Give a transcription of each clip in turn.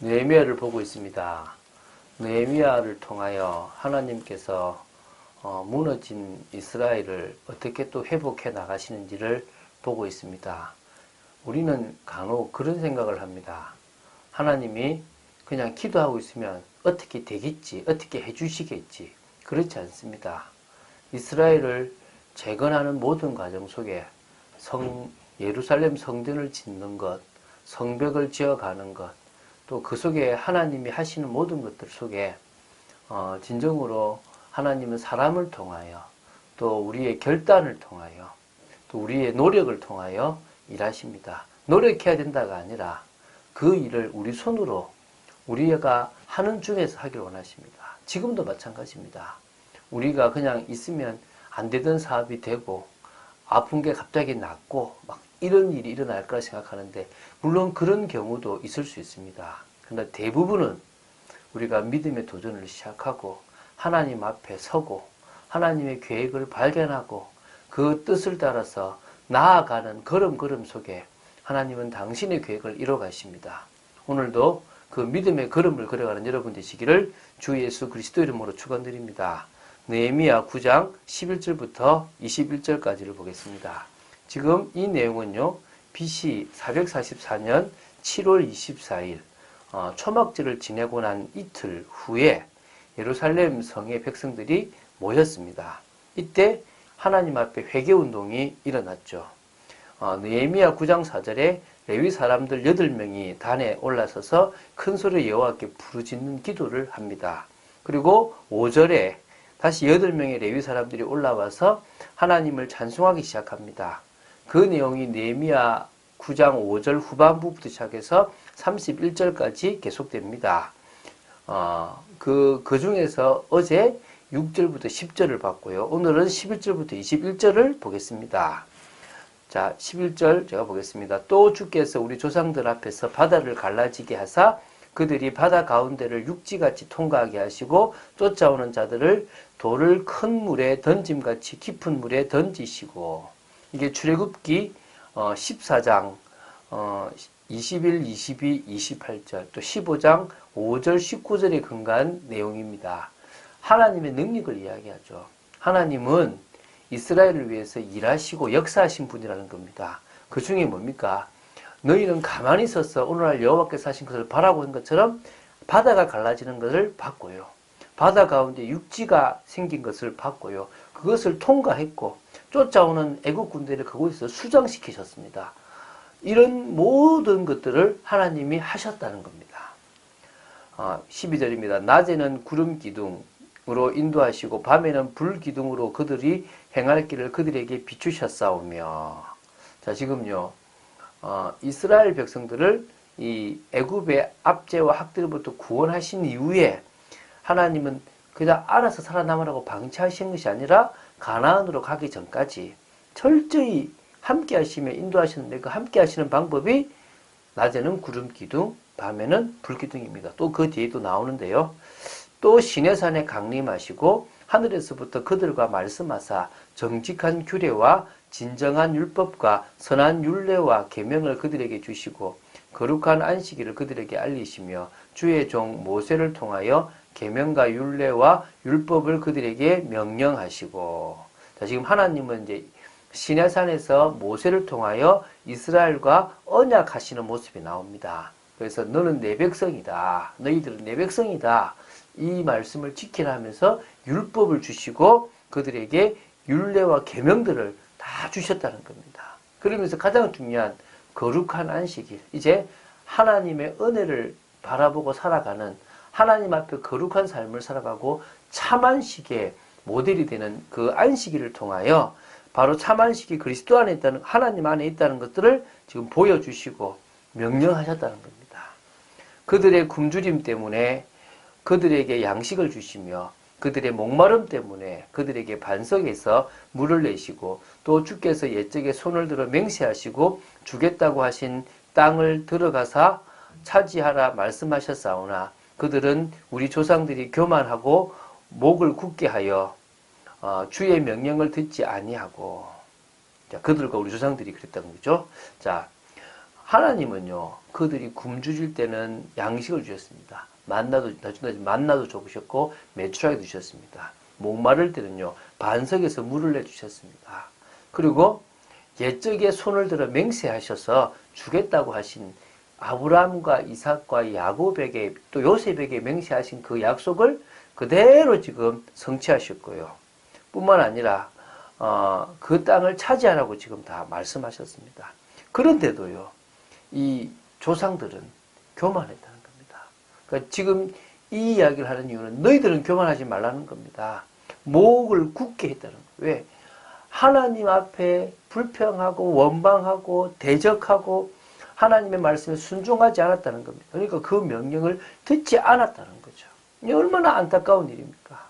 느헤미야를 보고 있습니다. 느헤미야를 통하여 하나님께서 어, 무너진 이스라엘을 어떻게 또 회복해 나가시는지를 보고 있습니다. 우리는 간혹 그런 생각을 합니다. 하나님이 그냥 기도하고 있으면 어떻게 되겠지, 어떻게 해주시겠지. 그렇지 않습니다. 이스라엘을 재건하는 모든 과정 속에 성, 예루살렘 성전을 짓는 것, 성벽을 지어가는 것, 또 그 속에 하나님이 하시는 모든 것들 속에 어, 진정으로 하나님은 사람을 통하여 또 우리의 결단을 통하여 또 우리의 노력을 통하여 일하십니다. 노력해야 된다가 아니라 그 일을 우리 손으로 우리가 하는 중에서 하길 원하십니다. 지금도 마찬가지입니다. 우리가 그냥 있으면 안 되던 사업이 되고 아픈 게 갑자기 낫고 막 이런 일이 일어날 거라 생각하는데 물론 그런 경우도 있을 수 있습니다. 그러나 대부분은 우리가 믿음의 도전을 시작하고 하나님 앞에 서고 하나님의 계획을 발견하고 그 뜻을 따라서 나아가는 걸음걸음 속에 하나님은 당신의 계획을 이뤄 가십니다. 오늘도 그 믿음의 걸음을 걸어가는 여러분 되시기를 주 예수 그리스도 이름으로 축원드립니다. 느헤미야 9장 11절부터 21절까지를 보겠습니다. 지금 이 내용은요. BC 444년 7월 24일 어, 초막절을 지내고 난 이틀 후에 예루살렘 성의 백성들이 모였습니다. 이때 하나님 앞에 회개 운동이 일어났죠. 어, 느헤미야 9장 4절에 레위 사람들 8명이 단에 올라서서 큰 소리 여호와께 부르짖는 기도를 합니다. 그리고 5절에 다시 8명의 레위 사람들이 올라와서 하나님을 찬송하기 시작합니다. 그 내용이 느헤미야 9장 5절 후반부부터 시작해서 31절까지 계속됩니다. 어, 그, 그 중에서 어제 6절부터 10절을 봤고요. 오늘은 11절부터 21절을 보겠습니다. 자, 11절 제가 보겠습니다. 또 주께서 우리 조상들 앞에서 바다를 갈라지게 하사 그들이 바다 가운데를 육지같이 통과하게 하시고 쫓아오는 자들을 돌을 큰 물에 던짐같이 깊은 물에 던지시고 이게 출애굽기 14장 21, 22, 28절 또 15장 5절, 19절에 근거한 내용입니다. 하나님의 능력을 이야기하죠. 하나님은 이스라엘을 위해서 일하시고 역사하신 분이라는 겁니다. 그 중에 뭡니까? 너희는 가만히 있어서 오늘날 여호와께서 하신 것을 바라고 한 것처럼 바다가 갈라지는 것을 봤고요. 바다 가운데 육지가 생긴 것을 봤고요. 그것을 통과했고 쫓아오는 애국 군대를 그곳에서 수장시키셨습니다. 이런 모든 것들을 하나님이 하셨다는 겁니다. 12절입니다. 아, 낮에는 구름 기둥으로 인도하시고 밤에는 불 기둥으로 그들이 행할 길을 그들에게 비추셨사오며 자 지금요 어, 이스라엘 백성들을 이 애굽의 압제와 학대로부터 구원하신 이후에 하나님은 그냥 알아서 살아남으라고 방치하신 것이 아니라 가나안으로 가기 전까지 철저히 함께 하시며 인도하시는데 그 함께 하시는 방법이 낮에는 구름 기둥, 밤에는 불 기둥입니다. 또 그 뒤에도 나오는데요. 또 시내산에 강림하시고 하늘에서부터 그들과 말씀하사 정직한 규례와 진정한 율법과 선한 율례와 계명을 그들에게 주시고 거룩한 안식일을 그들에게 알리시며 주의 종 모세를 통하여 계명과 율례와 율법을 그들에게 명령하시고 자 지금 하나님은 이제 시내산에서 모세를 통하여 이스라엘과 언약하시는 모습이 나옵니다. 그래서 너는 내 백성이다. 너희들은 내 백성이다. 이 말씀을 지키라면서 율법을 주시고 그들에게 율례와 계명들을 다 주셨다는 겁니다. 그러면서 가장 중요한 거룩한 안식일. 이제 하나님의 은혜를 바라보고 살아가는 하나님 앞에 거룩한 삶을 살아가고 참안식의 모델이 되는 그 안식일을 통하여 바로 참안식이 그리스도 안에 있다는 하나님 안에 있다는 것들을 지금 보여주시고 명령하셨다는 겁니다. 그들의 굶주림 때문에 그들에게 양식을 주시며 그들의 목마름 때문에 그들에게 반석에서 물을 내시고 또 주께서 옛적에 손을 들어 맹세하시고 주겠다고 하신 땅을 들어가사 차지하라 말씀하셨사오나 그들은 우리 조상들이 교만하고 목을 굳게 하여 어, 주의 명령을 듣지 아니하고 자, 그들과 우리 조상들이 그랬다는 거죠. 자, 하나님은요, 그들이 굶주릴 때는 양식을 주셨습니다. 만나도, 만나도 줘보셨고, 매출하게 주셨습니다. 목마를 때는요, 반석에서 물을 내주셨습니다. 그리고 옛적에 손을 들어 맹세하셔서 주겠다고 하신 아브라함과 이삭과 야곱에게 또 요셉에게 맹세하신 그 약속을 그대로 지금 성취하셨고요. 뿐만 아니라 어, 그 땅을 차지하라고 지금 다 말씀하셨습니다. 그런데도요, 이 조상들은 교만했다는 겁니다. 그러니까 지금 이 이야기를 하는 이유는 너희들은 교만하지 말라는 겁니다. 목을 굳게 했다는 거예요. 왜? 하나님 앞에 불평하고 원방하고 대적하고 하나님의 말씀에 순종하지 않았다는 겁니다. 그러니까 그 명령을 듣지 않았다는 거죠. 이 얼마나 안타까운 일입니까?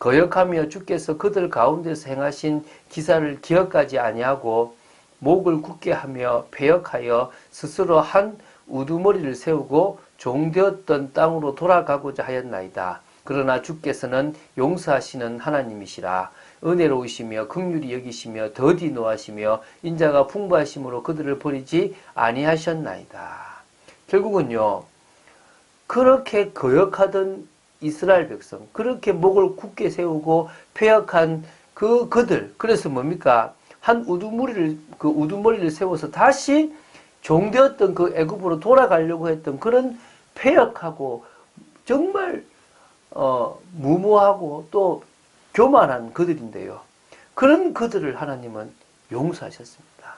거역하며 주께서 그들 가운데서 행하신 기사를 기억하지 아니하고 목을 굳게 하며 배역하여 스스로 한 우두머리를 세우고 종되었던 땅으로 돌아가고자 하였나이다. 그러나 주께서는 용서하시는 하나님이시라. 은혜로우시며 극률이 여기시며 더디 노하시며 인자가 풍부하심으로 그들을 버리지 아니하셨나이다. 결국은요. 그렇게 거역하던 이스라엘 백성, 그렇게 목을 굳게 세우고 폐역한 그 그들, 그래서 뭡니까? 한 우두머리를 그 우두머리를 세워서 다시 종되었던 그 애굽으로 돌아가려고 했던 그런 폐역하고 정말 어, 무모하고 또 교만한 그들인데요. 그런 그들을 하나님은 용서하셨습니다.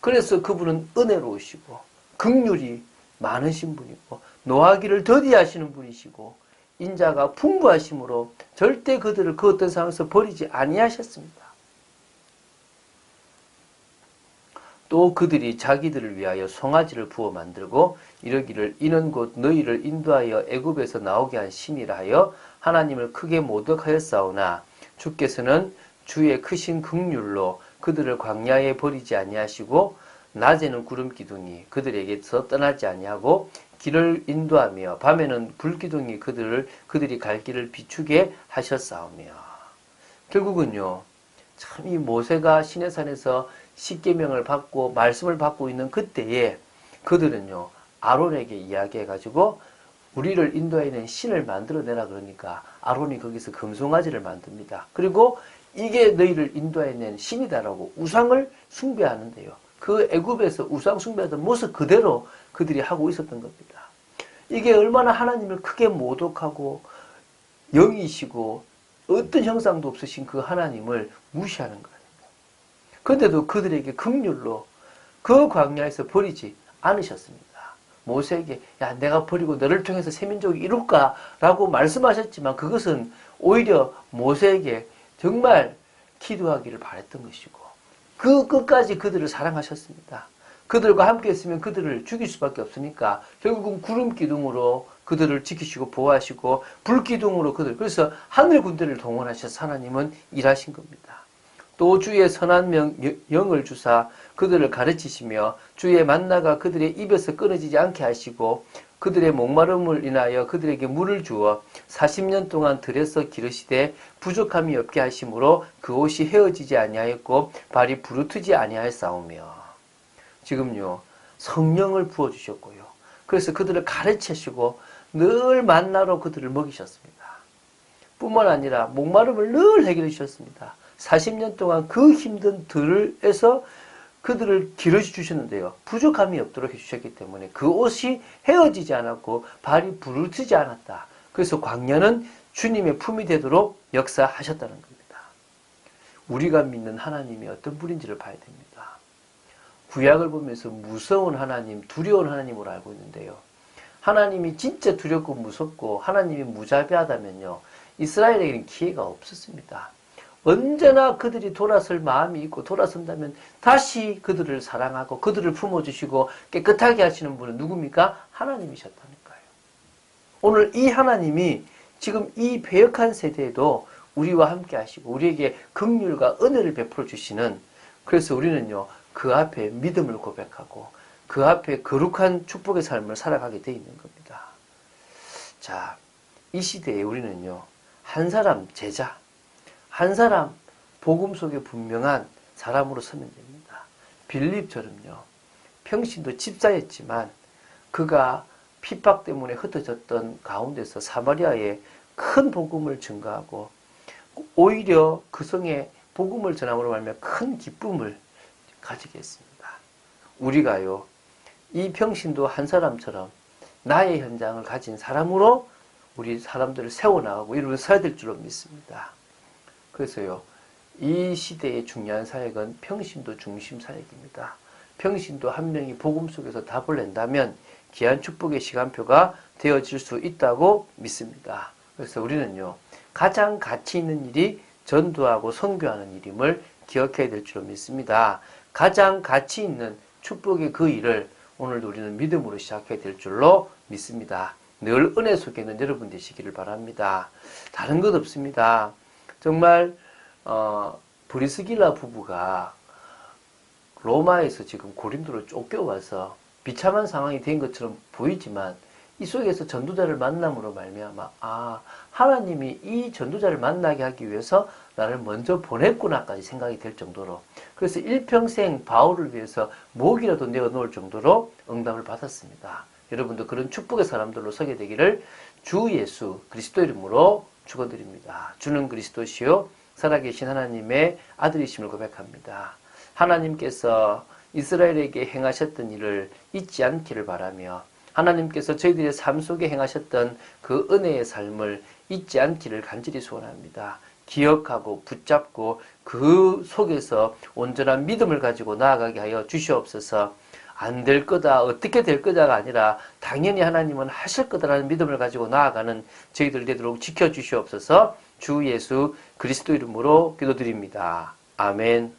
그래서 그분은 은혜로우시고 극률이 많으신 분이고 노하기를 더디하시는 분이시고 인자가 풍부하심으로 절대 그들을 그 어떤 상황에서 버리지 아니하셨습니다. 또 그들이 자기들을 위하여 송아지를 부어 만들고 이러기를 이는 곧 너희를 인도하여 애굽에서 나오게 한 신이라 하여 하나님을 크게 모독하였사오나 주께서는 주의 크신 극률로 그들을 광야에 버리지 아니하시고 낮에는 구름 기둥이 그들에게서 떠나지 아니하고 길을 인도하며 밤에는 불 기둥이 그들을 그들이 갈 길을 비추게 하셨사오며. 결국은요 참 이 모세가 시내산에서 십계명을 받고 말씀을 받고 있는 그때에 그들은요 아론에게 이야기해 가지고 우리를 인도하는 신을 만들어내라 그러니까 아론이 거기서 금송아지를 만듭니다. 그리고 이게 너희를 인도해낸 신이다라고 우상을 숭배하는데요. 그 애굽에서 우상 숭배하던 모습 그대로 그들이 하고 있었던 겁니다. 이게 얼마나 하나님을 크게 모독하고 영이시고 어떤 형상도 없으신 그 하나님을 무시하는 거아닙니까 그런데도 그들에게 극률로 그 광야에서 버리지 않으셨습니다. 모세에게 야 내가 버리고 너를 통해서 세민족이 이룰까라고 말씀하셨지만 그것은 오히려 모세에게 정말 기도하기를 바랬던 것이고 그 끝까지 그들을 사랑하셨습니다. 그들과 함께 했으면 그들을 죽일 수밖에 없으니까 결국은 구름 기둥으로 그들을 지키시고 보호하시고 불 기둥으로 그들 그래서 하늘 군대를 동원하셔서 하나님은 일하신 겁니다. 또 주의 선한 명, 영을 주사 그들을 가르치시며 주의 만나가 그들의 입에서 끊어지지 않게 하시고 그들의 목마름을 인하여 그들에게 물을 주어 40년 동안 들에서 기르시되 부족함이 없게 하심으로 그 옷이 헤어지지 아니하였고 발이 부르트지 아니하였사오며 지금요 성령을 부어 주셨고요. 그래서 그들을 가르치시고 늘 만나러 그들을 먹이셨습니다. 뿐만 아니라 목마름을 늘 해결해 주셨습니다. 40년 동안 그 힘든 들에서 그들을 기르시 주셨는데요. 부족함이 없도록 해주셨기 때문에 그 옷이 헤어지지 않았고 발이 부르트지 않았다. 그래서 광야는 주님의 품이 되도록 역사하셨다는 겁니다. 우리가 믿는 하나님이 어떤 분인지를 봐야 됩니다. 구약을 보면서 무서운 하나님, 두려운 하나님으로 알고 있는데요. 하나님이 진짜 두렵고 무섭고 하나님이 무자비하다면요. 이스라엘에게는 기회가 없었습니다. 언제나 그들이 돌아설 마음이 있고 돌아선다면 다시 그들을 사랑하고 그들을 품어주시고 깨끗하게 하시는 분은 누굽니까? 하나님이셨다니까요. 오늘 이 하나님이 지금 이 배역한 세대에도 우리와 함께 하시고 우리에게 긍휼과 은혜를 베풀어 주시는 그래서 우리는요 그 앞에 믿음을 고백하고 그 앞에 거룩한 축복의 삶을 살아가게 돼 있는 겁니다. 자, 이 시대에 우리는요 한 사람 제자 한 사람 복음 속에 분명한 사람으로 서면 됩니다. 빌립처럼요. 평신도 집사였지만 그가 핍박 때문에 흩어졌던 가운데서 사마리아에 큰 복음을 증가하고 오히려 그 성에 복음을 전함으로 말하며 큰 기쁨을 가지게 했습니다. 우리가요 이 평신도 한 사람처럼 나의 현장을 가진 사람으로 우리 사람들을 세워나가고 이루어 서야 될 줄로 믿습니다. 그래서요 이 시대의 중요한 사역은 평신도 중심 사역입니다. 평신도 한 명이 복음 속에서 답을 낸다면 귀한 축복의 시간표가 되어질 수 있다고 믿습니다. 그래서 우리는요, 가장 가치 있는 일이 전도하고 선교하는 일임을 기억해야 될 줄로 믿습니다. 가장 가치 있는 축복의 그 일을 오늘도 우리는 믿음으로 시작해야 될 줄로 믿습니다. 늘 은혜 속에 있는 여러분 되시기를 바랍니다. 다른 것 없습니다. 정말 어, 브리스길라 부부가 로마에서 지금 고린도로 쫓겨와서 비참한 상황이 된 것처럼 보이지만 이 속에서 전도자를 만남으로 말미암아 아 하나님이 이 전도자를 만나게 하기 위해서 나를 먼저 보냈구나까지 생각이 될 정도로 그래서 일평생 바울을 위해서 목이라도 내어 놓을 정도로 응답을 받았습니다. 여러분도 그런 축복의 사람들로 서게 되기를 주 예수 그리스도 이름으로 축원드립니다. 주는 그리스도시요 살아계신 하나님의 아들이심을 고백합니다. 하나님께서 이스라엘에게 행하셨던 일을 잊지 않기를 바라며 하나님께서 저희들의 삶 속에 행하셨던 그 은혜의 삶을 잊지 않기를 간절히 소원합니다. 기억하고 붙잡고 그 속에서 온전한 믿음을 가지고 나아가게 하여 주시옵소서. 안 될 거다, 어떻게 될 거다가 아니라 당연히 하나님은 하실 거다라는 믿음을 가지고 나아가는 저희들 되도록 지켜주시옵소서. 주 예수 그리스도 이름으로 기도드립니다. 아멘.